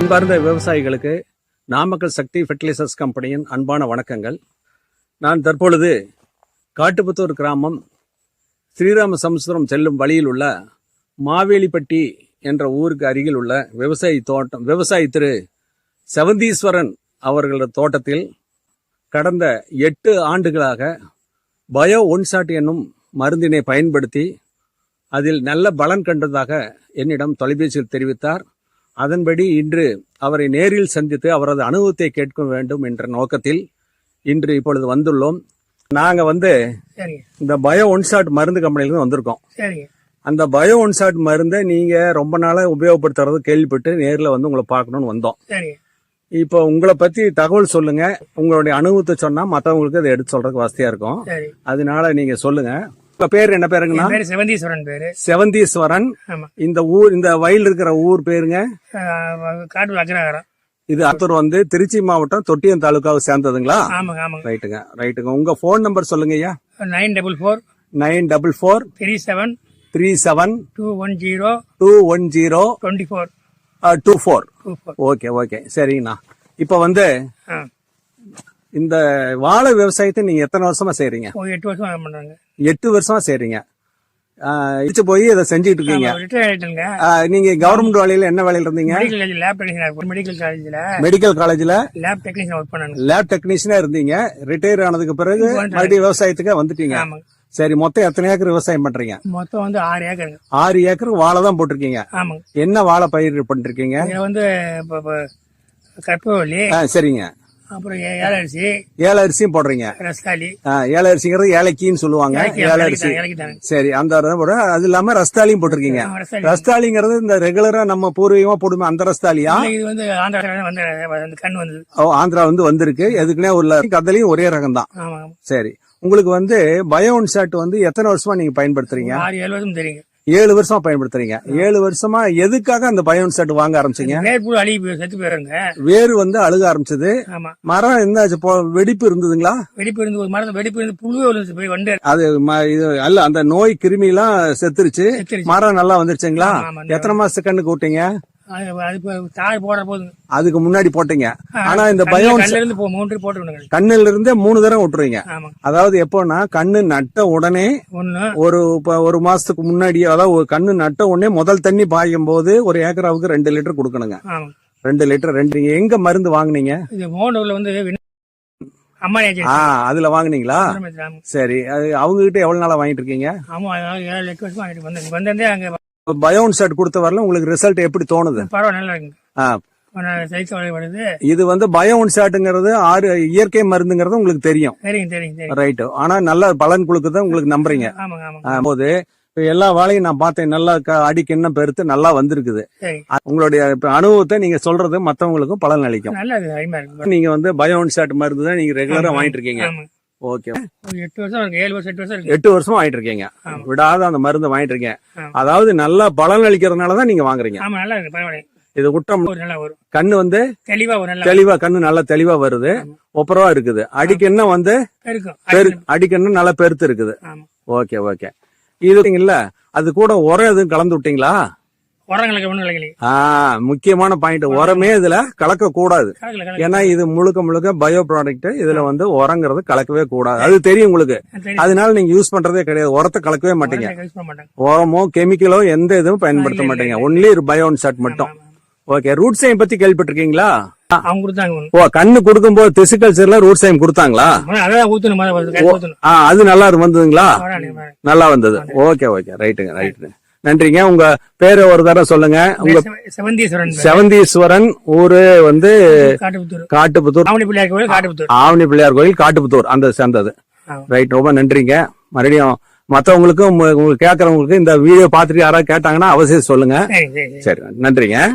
அன்பார்ந்த விவசாயிகளுக்கு நாமக்கல் சக்தி ஃபெர்டிலைசர்ஸ் கம்பெனியின் அன்பான வணக்கங்கள். நான் தற்பொழுது காட்டுப்புத்தூர் கிராமம் ஸ்ரீராம சமுத்திரம் செல்லும் வழியில் உள்ள மாவேலிப்பட்டி என்ற ஊருக்கு அருகில் உள்ள விவசாயி தோட்டம் விவசாயி திரு செவந்தீஸ்வரன் அவர்களது தோட்டத்தில் கடந்த எட்டு ஆண்டுகளாக பயோ ஒன்சாட் என்னும் மருந்தினை பயன்படுத்தி அதில் நல்ல பலன் கண்டதாக என்னிடம் தொலைபேசியில் தெரிவித்தார். அதன்படி இன்று அவரை நேரில் சந்தித்து அவரது அனுபவத்தை கேட்க வேண்டும் என்ற நோக்கத்தில் இன்று இப்பொழுது வந்துள்ளோம். நாங்க வந்து இந்த பயோ ஒன்சாட் மருந்து கம்பெனிலிருந்து வந்திருக்கோம். அந்த பயோ ஒன்சாட் மருந்தை நீங்க ரொம்ப நாளா உபயோகப்படுத்துறது கேள்விப்பட்டு நேர்ல வந்து உங்களை பார்க்கணும்னு வந்தோம். இப்போ உங்களை பத்தி தகவல் சொல்லுங்க. உங்களுடைய அனுபவத்தை சொன்னா மத்தவங்களுக்கு அதை எடுத்து சொல்றதுக்கு வசதியா இருக்கும். அதனால நீங்க சொல்லுங்க. உங்க பேர் என்ன பேருங்கண்ணா? பேரு சிவந்தீஸ்வரன் பேரு. செவந்தீஸ்வரன். இந்த ஊர் இந்த வயல் இருக்கிற ஊர் பேருங்க? காட்டு அக்ரஹாரம் இது அத்தூர் வந்து திருச்சி மாவட்டம் தொட்டியம் தாலுகாவை சேர்ந்ததுங்களா? ஆமாங்க ஆமாங்க. ரைட்டுங்க ரைட்டுங்க. உங்க ஃபோன் நம்பர் சொல்லுங்க ஐயா. Nine double four. Nine double four. Three seven. Three seven. Two one zero. Two one zero. Twenty four. Two four. Okay okay. சரிங்கண்ணா. இப்போ வந்து இந்த வாழை விவசாயத்தை நீங்க எத்தனை வருஷமா செய்றீங்க? எட்டு வருஷம் பண்றாங்க. எட்டு வருஷமா செய்றீங்க. இடிச்சு போய் இதை செஞ்சுட்டு இருக்கீங்க. நீங்க கவர்மெண்ட் வேலையில என்ன வேலையில இருந்தீங்க? மெடிக்கல் காலேஜ்ல மெடிக்கல் காலேஜ்ல லேப் டெக்னீஷியன் ஒர்க் பண்ணாங்க. லேப் டெக்னீஷியனா இருந்தீங்க. ரிட்டையர் ஆனதுக்கு பிறகு மறுபடியும் விவசாயத்துக்கு வந்துட்டீங்க. சரி மொத்தம் எத்தனை ஏக்கர் விவசாயம் பண்றீங்க? மொத்தம் வந்து ஆறு ஏக்கருங்க. ஆறு ஏக்கர் வாழை தான் போட்டிருக்கீங்க. என்ன வாழை பயிர் பண்ணிருக்கீங்க? வந்து ஆ, சரிங்க. அப்புறம் ஏலரிசி போடுறீங்க. ரஸ்காலி ஆ, ஏல அரிசிங்கிறது ஏலக்கின்னு சொல்லுவாங்க ஏல அரிசி இறக்கிட்டாங்க சரி அந்த போட அது இல்லாம ரஸ்தாலியும் போட்டிருக்கீங்க. ரஸ்தாலி. ரஸ்தாலிங்கிறது இந்த ரெகுலரா நம்ம பூர்வீகமா போடுமே அந்த ரஸ்தாலியா? இது வந்து ஆந்திரா வந்து வந்து கண் வந்தது. ஓ, ஆந்திரா வந்து வந்திருக்கு. எதுக்குன்னே உள்ள கதலையும் ஒரே ரகம் தான் சரி. உங்களுக்கு வந்து பயோன் ஷாட் வந்து எத்தனை வருஷமா நீங்க பயன்படுத்துறீங்க? ஆறு ஏழு வருஷம் தெரியுங்க. ஏழு வருஷமா பயன்படுத்துறீங்க. ஏழு வருஷமா எதுக்காக அந்த பயோன் ஷாட் வாங்க ஆரம்பிச்சீங்க? வேர்புழு அழுகி போய் செத்து போயிருங்க வேறு வந்து அழுக ஆரம்பிச்சது. மரம் என்னாச்சு? போ- வெடிப்பு இருந்ததுங்களா? வெடிப்பு இருந்து ஒரு மரத்துல வெடிப்பு இருந்து புழு போய் வண்டு. அது இது அல்ல அந்த நோய் கிருமி எல்லாம் செத்துருச்சு. மரம் நல்லா வந்துருச்சுங்களா. எத்தனை மாசத்துக்கு கண்ணு கூட்டிங்க? அதுக்கு முன்னாடி போட்டீங்க. ஆனா இந்த பயோன் கண்ணுல இருந்து மூணு தடவை விட்டுருவீங்க அதாவது எப்போன்னா கண்ணு நட்ட உடனே ஒரு ஒரு மாசத்துக்கு முன்னாடி அதாவது ஒரு கண்ணு நட்ட உடனே முதல் தண்ணி பாயும் போது ஒரு ஏக்கராவுக்கு ரெண்டு லிட்டர் கொடுக்கணுங்க. ரெண்டு லிட்டர் ரெண்டு எங்க மருந்து வாங்குனீங்க? வந்து அதுல வாங்குனீங்களா? சரி அது அவங்க கிட்ட எவ்வளவு நாளா வாங்கிட்டு இருக்கீங்க? ஆமா ஏழு வந்தேன். வந்ததே அங்க பயோன் ஷர்ட் கொடுத்த வரல உங்களுக்கு ரிசல்ட் எப்படி தோணுது? இது வந்து பயோன் ஷாட்டுங்கிறது ஆறு இயற்கை மருந்துங்கிறது உங்களுக்கு தெரியும். தெரியும் தெரியும் தெரியும். ரைட் ஆனா நல்ல பலன் கொடுக்குதான் உங்களுக்கு நம்புறீங்க. போது இப்ப எல்லா வாழையும் நான் பார்த்தேன். நல்லா அடிக்கு என்ன பெருத்து நல்லா வந்திருக்குது. உங்களுடைய இப்ப அனுபவத்தை நீங்க சொல்றது மத்தவங்களுக்கும் பலன் அளிக்கும். நீங்க வந்து பயோன் ஷாட் மருந்து தான் நீங்க ரெகுலரா வாங்கிட்டு இருக்கீங்க. ஓகே. எட்டு வருஷம் ஏழு வருஷம் எட்டு வருஷம் எட்டு வருஷமா வாங்கிட்டு இருக்கீங்க. விடாத அந்த மருந்து வாங்கிட்டு இருக்கீங்க. அதாவது நல்லா பலன் அளிக்கிறதுனால தான் நீங்க வாங்குறீங்க. ஆமா நல்லா இருக்கு. பரவாயில்ல. இது குட்டம் ஒரு நல்லா வரும். கண்ணு வந்து தெளிவா தெளிவா கண்ணு நல்லா தெளிவா வருது. ஒப்பரவா இருக்குது. அடிக்கண்ண வந்து? இருக்கும் பெரு அடிக்கண்ணு நல்லா பெருத்து இருக்குது. Okay okay. இது இல்ல. அது கூட உரம் எதுவும் கலந்து விட்டீங்களா? முக்கியமான பாயிண்ட் உரமே இதுல கலக்க கூடாது ஏன்னா இது முழுக்க முழுக்க பயோ ப்ராடக்ட் இதுல வந்து உரங்கிறது கலக்கவே கூடாது. அது தெரியும் உங்களுக்கு. அதனால நீங்க யூஸ் பண்றதே கிடையாது. உரத்தை கலக்கவே மாட்டீங்க. உரமோ கெமிக்கலோ எந்த இதுவும் பயன்படுத்த மாட்டீங்க. ஒன்லி பயோன் ஷாட் மட்டும். ஓகே ரூட் சைம் பத்தி கேள்விப்பட்டிருக்கீங்களா? ஓ கண்ணு கொடுக்கும்போது திசுக்கல்ச்சர்ல ரூட் சைம் கொடுத்தாங்களா? அது நல்லா வந்ததுங்களா. நல்லா வந்தது. ஓகே ஓகே ரைட்டுங்க ரைட்டுங்க நன்றிங்க. உங்க பேரை ஒரு தடவை சொல்லுங்க. உங்க செவ- செவந்தீஸ்வரன். செவந்தீஸ்வரன் ஊரு வந்து காட்டுப்புத்தூர். ஆவணி பிள்ளையார் கோவில் காட்டுப்புத்தூர். ஆவணி பிள்ளையார் கோயில் காட்டுப்புத்தூர். அந்த சேர்ந்தது. ரைட் ரொம்ப நன்றிங்க. மறுபடியும் மத்தவங்களுக்கும் உங்க- உங்களுக்கு கேட்கறவங்களுக்கு இந்த வீடியோ பார்த்துட்டு யாராவது கேட்டாங்கன்னா அவசியம் சொல்லுங்க. சரி நன்றிங்க.